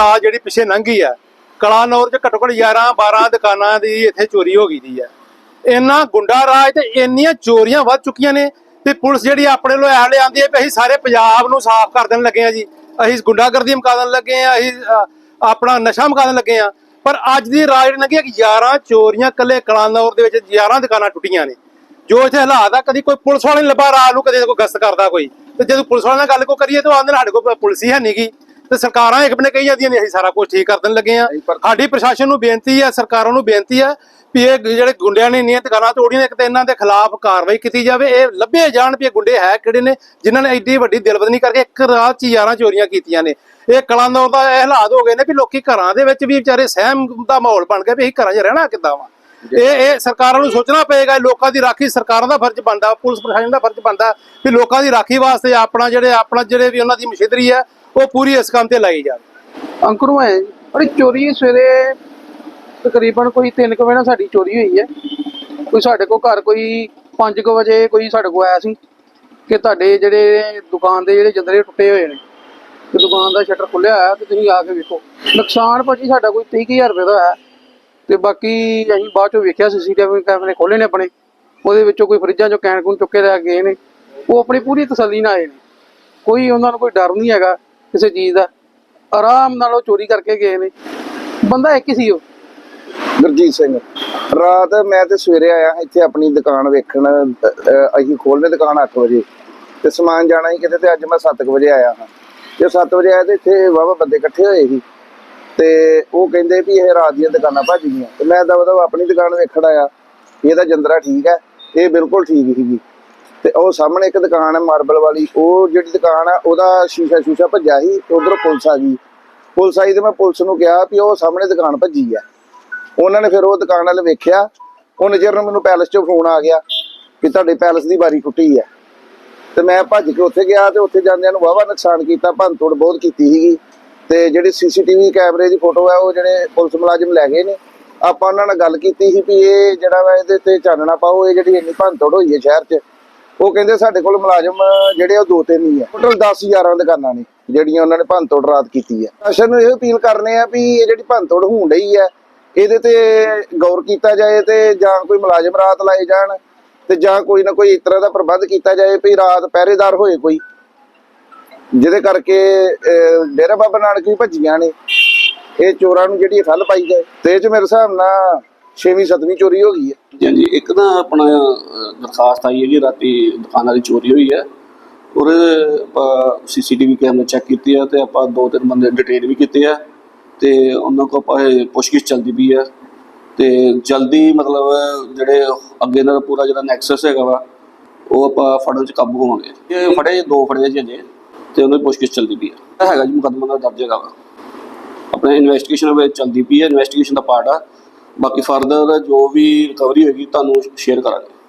ਰਾਤ ਜਿਹੜੀ ਪਿੱਛੇ ਲੰਘੀ ਆ ਕਲਾਨੌਰ 'ਚ ਘੱਟੋ ਘੱਟ 11 12 ਦੁਕਾਨਾਂ ਦੀ ਇੱਥੇ ਚੋਰੀ ਹੋ ਗਈ ਦੀ ਆ ਇੰਨਾ ਗੁੰਡਾ ਰਾਜ ਤੇ ਇੰਨੀਆਂ ਚੋਰੀਆਂ ਵੱਧ ਚੁੱਕੀਆਂ ਨੇ ਤੇ ਪੁਲਿਸ ਜਿਹੜੀ ਆਪਣੇ ਲੋ ਐਲੇ ਆਂਦੀ ਹੈ ਵੀ ਅਸੀਂ ਸਾਰੇ ਪੰਜਾਬ ਨੂੰ ਸਾਫ਼ ਕਰ ਦੇਣ ਲੱਗੇ ਆ ਜੀ। ਅਸੀਂ ਗੁੰਡਾਗਰਦੀ ਮੁਕਾ ਲੱਗੇ ਆ ਅਸੀਂ ਆਪਣਾ ਨਸ਼ਾ ਮੁਕਾ ਦੇਣ ਲੱਗੇ ਆ ਪਰ ਅੱਜ ਦੀ ਰਾਜ ਜਿਹੜੀ ਲੰਘੀ ਹੈ ਕਿ 11 ਚੋਰੀਆਂ ਕੱਲੇ ਕਲਾਨੌਰ ਦੇ ਵਿੱਚ 11 ਦੁਕਾਨਾਂ ਟੁੱਟੀਆਂ ਨੇ। ਜੋ ਇੱਥੇ ਹਾਲਾਤ ਆ, ਕਦੀ ਕੋਈ ਪੁਲਿਸ ਵਾਲੇ ਨਹੀਂ ਲੱਭਾ ਰਾਤ ਨੂੰ, ਕਦੇ ਕੋਈ ਗਸ਼ਤ ਕਰਦਾ ਕੋਈ। ਤੇ ਜਦੋਂ ਪੁਲਿਸ ਵਾਲਿਆਂ ਨਾਲ ਗੱਲ ਕੋ ਕਰੀਏ, ਤਾਂ ਆਂਦੇ ਸਾਡੇ ਕੋਲ ਪੁਲਿਸ ਹੀ ਹੈ ਨਹੀਂਗੀ ਤੇ ਸਰਕਾਰਾਂ ਇੱਕ ਬੰਨੇ ਕਹੀ ਜਾਂਦੀਆਂ ਨੇ ਅਸੀਂ ਸਾਰਾ ਕੁਝ ਠੀਕ ਕਰ ਦੇਣ ਲੱਗੇ ਆ ਸਾਡੀ ਪ੍ਰਸ਼ਾਸਨ ਨੂੰ ਬੇਨਤੀ ਹੈ ਸਰਕਾਰਾਂ ਨੂੰ ਬੇਨਤੀ ਹੈ ਵੀ ਇਹ ਜਿਹੜੇ ਗੁੰਡਿਆਂ ਨੇ ਇੰਨੀਆਂ ਦੁਕਾਨਾਂ ਤੋੜੀਆਂ ਇੱਕ ਤੇ ਇਹਨਾਂ ਦੇ ਖਿਲਾਫ ਕਾਰਵਾਈ ਕੀਤੀ ਜਾਵੇ। ਇਹ ਲੱਭੇ ਜਾਣ ਵੀ ਇਹ ਗੁੰਡੇ ਹੈ ਕਿਹੜੇ ਨੇ ਜਿਨ੍ਹਾਂ ਨੇ ਐਡੀ ਵੱਡੀ ਦਿਲਬਦਨੀ ਕਰਕੇ ਇੱਕ ਰਾਤ 'ਚ 11 ਚੋਰੀਆਂ ਕੀਤੀਆਂ ਨੇ। ਇਹ ਕਲਾਨੌਰ ਦਾ ਇਹ ਹਾਲਾਤ ਹੋ ਗਏ ਨੇ ਵੀ ਲੋਕੀ ਘਰਾਂ ਦੇ ਵਿੱਚ ਵੀ ਵਿਚਾਰੇ ਸਹਿਮ ਦਾ ਮਾਹੌਲ ਬਣ ਗਿਆ ਵੀ ਅਸੀਂ ਘਰਾਂ 'ਚ ਰਹਿਣਾ ਕਿੱਦਾਂ ਵਾ। ਇਹ ਇਹ ਸਰਕਾਰਾਂ ਨੂੰ ਸੋਚਣਾ ਪਏਗਾ ਲੋਕਾਂ ਦੀ ਰਾਖੀ ਸਰਕਾਰਾਂ ਦਾ ਫਰਜ਼ ਬਣਦਾ ਪੁਲਿਸ ਪ੍ਰਸ਼ਾਸਨ ਦਾ ਫਰਜ਼ ਬਣਦਾ ਵੀ ਲੋਕਾਂ ਦੀ ਰਾਖੀ ਵਾਸਤੇ ਆਪਣਾ ਜਿਹੜੇ ਆਪਣਾ ਜਿਹੜੇ ਵੀ ਉਹਨਾਂ ਦੀ ਮਸ਼ੀਨਰੀ ਹੈ ਉਹ ਪੂਰੀ ਇਸ ਕੰਮ ਤੇ ਲਾਈ ਜਾਵੇ ਅੰਕਰੂ ਹੈ ਬੜੀ ਚੋਰੀ ਸਵੇਰੇ ਤਕਰੀਬਨ ਕੋਈ 3 ਵਜੇ ਨਾਲ ਸਾਡੀ ਚੋਰੀ ਹੋਈ ਹੈ। ਕੋਈ ਸਾਡੇ ਕੋਲ ਘਰ ਕੋਈ 5 ਵਜੇ ਕੋਈ ਸਾਡੇ ਕੋਲ ਆਇਆ ਸੀ ਕਿ ਤੁਹਾਡੇ ਜਿਹੜੇ ਦੁਕਾਨ ਦੇ ਜਿਹੜੇ ਜੰਦਰੇ ਟੁੱਟੇ ਹੋਏ ਨੇ, ਤੇ ਦੁਕਾਨ ਦਾ ਸ਼ਟਰ ਖੁੱਲਿਆ ਹੋਇਆ ਤੇ ਤੁਸੀਂ ਆ ਕੇ ਵੇਖੋ। ਨੁਕਸਾਨ ਭਾਜੀ ਸਾਡਾ ਕੋਈ 30000 ਰੁਪਏ ਦਾ ਹੋਇਆ। ਤੇ ਬਾਕੀ ਅਸੀਂ ਬਾਅਦ ਚੋਂ ਵੇਖਿਆ ਸੀਸੀਟੀਵੀ ਕੈਮਰੇ ਖੋਲੇ ਨੇ ਆਪਣੇ, ਉਹਦੇ ਵਿੱਚੋਂ ਕੋਈ ਫਰਿੱਜਾਂ ਚੋਂ ਕੈਨ ਕੂਨ ਚੁੱਕੇ ਲੈ ਗਏ ਨੇ। ਉਹ ਆਪਣੀ ਪੂਰੀ ਤਸੱਲੀ ਨਾਲ ਆਏ ਨੇ। ਕੋਈ ਉਹਨਾਂ ਨੂੰ ਕੋਈ ਡਰ ਨਹੀਂ ਹੈਗਾ। ਕਿਸੇ ਚੀਜ਼ ਦਾ। ਆਰਾਮ ਨਾਲ ਉਹ ਚੋਰੀ ਕਰਕੇ ਗਏ ਨੇ। ਬੰਦਾ ਇੱਕ ਹੀ ਸੀ ਉਹ। ਗੁਰਜੀਤ ਸਿੰਘ, ਰਾਤ ਮੈਂ ਤੇ ਸਵੇਰੇ ਆਇਆ, ਇੱਥੇ ਆਪਣੀ ਦੁਕਾਨ ਵੇਖਣ ਅਸੀਂ ਖੋਲ੍ਹਦੇ ਦੁਕਾਨ 8 ਵਜੇ। ਤੇ ਸਮਾਨ ਜਾਣਾ ਸੀ ਕਿਤੇ ਤੇ ਅੱਜ ਮੈਂ 7 ਵਜੇ ਆਇਆ ਹਾਂ। ਤੇ 7 ਵਜੇ ਆਇਆ ਤੇ ਇੱਥੇ ਵਾਵਾ ਬੰਦੇ ਇਕੱਠੇ ਹੋਏ ਸੀ। ਤੇ ਉਹ ਕਹਿੰਦੇ ਵੀ ਇਹ ਰਾਤ ਦੀਆਂ ਦੁਕਾਨਾਂ ਭੱਜ ਗਈਆਂ। ਤੇ ਮੈਂ ਦਵਾ ਦਵਾ ਆਪਣੀ ਦੁਕਾਨ ਵੇਖਣ ਆਇਆ ਇਹਦਾ ਜੰਦਰਾ ਠੀਕ ਹੈ, ਇਹ ਬਿਲਕੁਲ ਠੀਕ ਸੀਗੀ। ਤੇ ਉਹ ਸਾਹਮਣੇ ਇੱਕ ਦੁਕਾਨ ਹੈ ਮਾਰਬਲ ਵਾਲੀ, ਉਹ ਜਿਹੜੀ ਦੁਕਾਨ ਆ, ਉਹਦਾ ਸ਼ੀਸ਼ਾ ਸ਼ੂਸ਼ਾ ਭੱਜਿਆ ਸੀ ਤੇ ਉਧਰੋਂ ਪੁਲਿਸ ਆ ਗਈ। ਪੁਲਿਸ ਆਈ ਤੇ ਮੈਂ ਪੁਲਿਸ ਨੂੰ ਕਿਹਾ ਵੀ ਉਹ ਸਾਹਮਣੇ ਦੁਕਾਨ ਭੱਜੀ ਆ। ਉਹਨਾਂ ਨੇ ਫਿਰ ਉਹ ਦੁਕਾਨ ਵਾਲੇ ਵੇਖਿਆ ਉਹ ਨਜ਼ਰ ਨੂੰ ਮੈਨੂੰ ਪੈਲਸ 'ਚੋਂ ਫੋਨ ਆ ਗਿਆ ਕਿ ਤੁਹਾਡੇ ਪੈਲਸ ਦੀ ਬਾਰੀ ਟੁੱਟੀ ਹੈ ਤੇ ਮੈਂ ਭੱਜ ਕੇ ਉੱਥੇ ਗਿਆ ਤੇ ਉੱਥੇ ਜਾਂਦਿਆਂ ਨੂੰ ਵਾਵਾ ਨੁਕਸਾਨ ਕੀਤਾ, ਭੰਨ ਤੋੜ ਬਹੁਤ ਕੀਤੀ ਸੀਗੀ। ਤੇ ਜਿਹੜੀ ਸੀਸੀਟੀਵੀ ਕੈਮਰੇ ਦੀ ਫੋਟੋ ਹੈ ਉਹ ਜਿਹੜੇ ਪੁਲਿਸ ਮੁਲਾਜ਼ਮ ਲੈ ਗਏ ਨੇ, ਆਪਾਂ ਉਹਨਾਂ ਨਾਲ ਗੱਲ ਕੀਤੀ ਸੀ ਵੀ ਇਹ ਜਿਹੜਾ ਵਾ ਇਹਦੇ ਤੇ ਚਾਨਣਾ ਪਾਓ, ਇਹ ਜਿਹੜੀ ਇੰਨੀ ਭੰਨ ਤੋੜ ਹੋਈ ਹੈ ਸ਼ਹਿਰ 'ਚ ਉਹ ਕਹਿੰਦੇ ਸਾਡੇ ਕੋਲ ਮੁਲਾਜ਼ਮ ਜਿਹੜੇ ਉਹ ਦੋ ਤਿੰਨ ਹੀ ਆ। ਟੋਟਲ 10 11 ਦੁਕਾਨਾਂ ਨੇ, ਜਿਹੜੀਆਂ ਉਹਨਾਂ ਨੇ ਭੰਨ ਤੋੜ ਰਾਤ ਕੀਤੀ ਹੈ ਪ੍ਰਸ਼ਾਸਨ ਨੂੰ ਇਹ ਅਪੀਲ ਕਰਨੇ ਆ ਵੀ ਇਹ ਜਿਹੜੀ ਭੰਨ ਤੋੜ ਹੋਣ ਡਈ ਹੈ ਇਹਦੇ ਤੇ ਗੌਰ ਕੀਤਾ ਜਾਏ ਤੇ ਜਾਂ ਕੋਈ ਮੁਲਾਜ਼ਮ ਰਾਤ ਲਾਏ ਜਾਣ ਤੇ ਜਾਂ ਕੋਈ ਨਾ ਕੋਈ ਇਸ ਤਰ੍ਹਾਂ ਦਾ ਪ੍ਰਬੰਧ ਕੀਤਾ ਜਾਏ ਵੀ ਰਾਤ ਪਹਿਰੇਦਾਰ ਹੋਏ ਕੋਈ। ਜਿਹਦੇ ਕਰਕੇ ਡੇਰਾ ਬਾਬਾ ਨਾਨਕ ਵੀ ਭੱਜੀਆਂ ਨੇ। ਇਹ ਚੋਰਾਂ ਨੂੰ ਜਿਹੜੀ ਠੱਲ ਪਾਈ ਜਾਏ, ਤੇ ਇਹ ਚ ਮੇਰੇ ਹਿਸਾਬ ਨਾਲ 6ਵੀਂ 7ਵੀਂ ਚੋਰੀ ਹੋ ਗਈ ਹੈ ਹਾਂਜੀ ਇੱਕ ਨਾ ਆਪਣਾ ਦਰਖਾਸਤ ਆਈ ਹੈ ਜੀ ਰਾਤੀ ਦੁਕਾਨਾਂ ਦੀ ਚੋਰੀ ਹੋਈ ਹੈ। ਔਰ ਆਪਾਂ ਸੀਸੀਟੀਵੀ ਕੈਮਰੇ ਚੈੱਕ ਕੀਤੇ ਆ ਤੇ ਆਪਾਂ ਦੋ ਤਿੰਨ ਬੰਦੇ ਡਿਟੇਨ ਵੀ ਕੀਤੇ ਆ ਤੇ ਉਹਨਾਂ ਕੋ ਆਪਾਂ ਇਹ ਪੁੱਛਗਿੱਛ ਚੱਲਦੀ ਪਈ ਆ। ਤੇ ਜਲਦੀ ਮਤਲਬ ਜਿਹੜੇ ਅੱਗੇ ਦਾ ਪੂਰਾ ਜਿਹੜਾ ਨੈਕਸਸ ਹੈਗਾ ਵਾ, ਉਹ ਆਪਾਂ ਫੜਨ ਚ ਕਾਬੂ ਹੋਵਾਂਗੇ। ਇਹ ਫੜੇ, ਦੋ ਫੜੇ ਜੀ ਅਜੇ ਤੇ ਉਹਨਾਂ ਦੀ ਪੁੱਛਗਿੱਛ ਚੱਲਦੀ ਪਈ ਆ। ਇਹ ਹੈਗਾ ਜੀ ਮੁਕੱਦਮਾ ਦਾ ਦਰਜ ਹੈਗਾ ਵਾ। ਆਪਣੇ ਇਨਵੈਸਟੀਗੇਸ਼ਨ ਵਿੱਚ ਚੱਲਦੀ ਪਈ ਹੈ ਇਨਵੈਸਟੀਗੇਸ਼ਨ ਦਾ ਪਾਰਟ ਆ। ਬਾਕੀ ਫਰਦਰ ਜੋ ਵੀ ਰਿਕਵਰੀ ਹੋਏਗੀ ਤੁਹਾਨੂੰ ਸ਼ੇਅਰ ਕਰਾਂਗੇ।